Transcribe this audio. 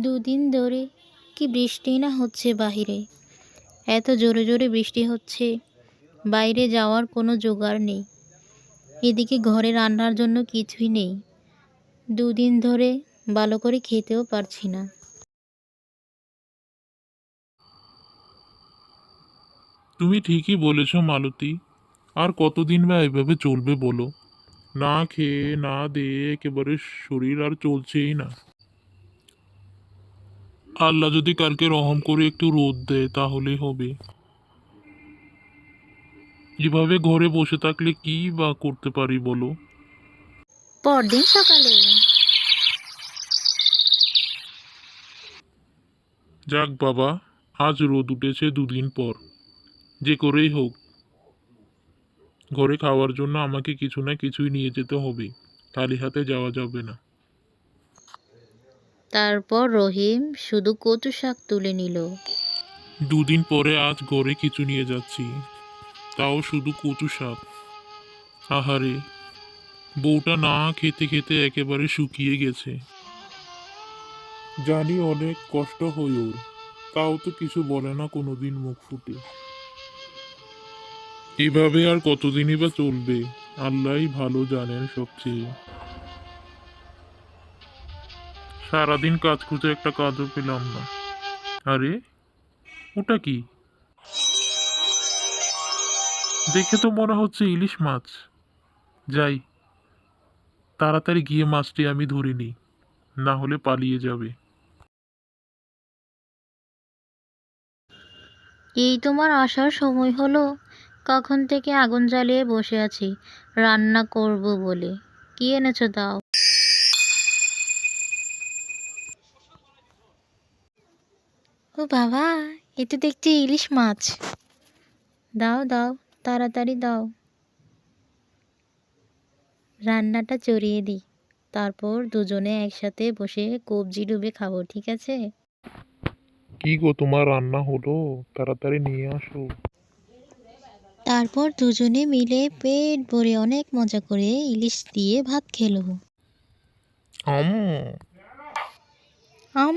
দুদিন ধরে কি বৃষ্টি না হচ্ছে বাহিরে? এত জোরে জোরে বৃষ্টি হচ্ছে, বাইরে যাওয়ার কোনো জোগাড় নেই। এদিকে ঘরে রান্নার জন্য কিছুই নেই। দুদিন ধরে ভালো করে খেতেও পারছি না। তুমি ঠিকই বলেছ মালতী, আর কতদিন বা এভাবে চলবে বলো? না খেয়ে, না দিয়ে একেবারে শরীর আর চলছেই না। আল্লাহ যদি কালকে রহম করে একটু রোদ দেয় তাহলেই হবে। এভাবে ঘরে বসে থাকলে কি বা করতে পারি বলো? পরদিন সকালে। যাক বাবা আজ রোদ উঠেছে দুদিন পর। যে করেই হোক। ঘরে খাওয়ার জন্য আমাকে কিছু না কিছুই নিয়ে যেতে হবে। খালি হাতে যাওয়া যাবে না। তারপর রহিম শুধু কচু শাক তুলে নিল। দুদিন পরে আজ গড়ে কিছু নিয়ে যাচ্ছি। তাও শুধু কচু শাক। আহারে, বউটা না খেতে খেতে একেবারে শুকিয়ে গেছে। জানি অনেক কষ্ট হয় ওর, তাও তো কিছু বলে না কোনোদিন মুখ ফুটে। এভাবে আর কতদিনই বা চলবে, আল্লাহই ভালো জানেন সবচেয়ে। সারাদিন কাজ খুঁজে একটা কাজও পেলাম না। আরে, ওটা কি? দেখে তো মনে হচ্ছে ইলিশ মাছ। যাই, তাড়াতাড়ি গিয়ে মাছটি আমি ধরে নিই, না হলে পালিয়ে যাবে। এই তোমার আসার সময় হলো, কখন থেকে আগুন জ্বালিয়ে বসে আছি, রান্না করব বলে। কি এনেছো দাও? ও বাবা এ তো দেখছি ইলিশ মাছ। দাও দাও তাড়াতাড়ি দাও। রান্নাটা চড়িয়ে দিই তারপর দুজনে একসাথে বসে কবজি ডুবে খাব ঠিক আছে? কি গো তোমার রান্না হলো? তাড়াতাড়ি নিয়ে আসো। তারপর দুজনে মিলে পেট ভরে অনেক মজা করে ইলিশ দিয়ে ভাত খেলো। আম আম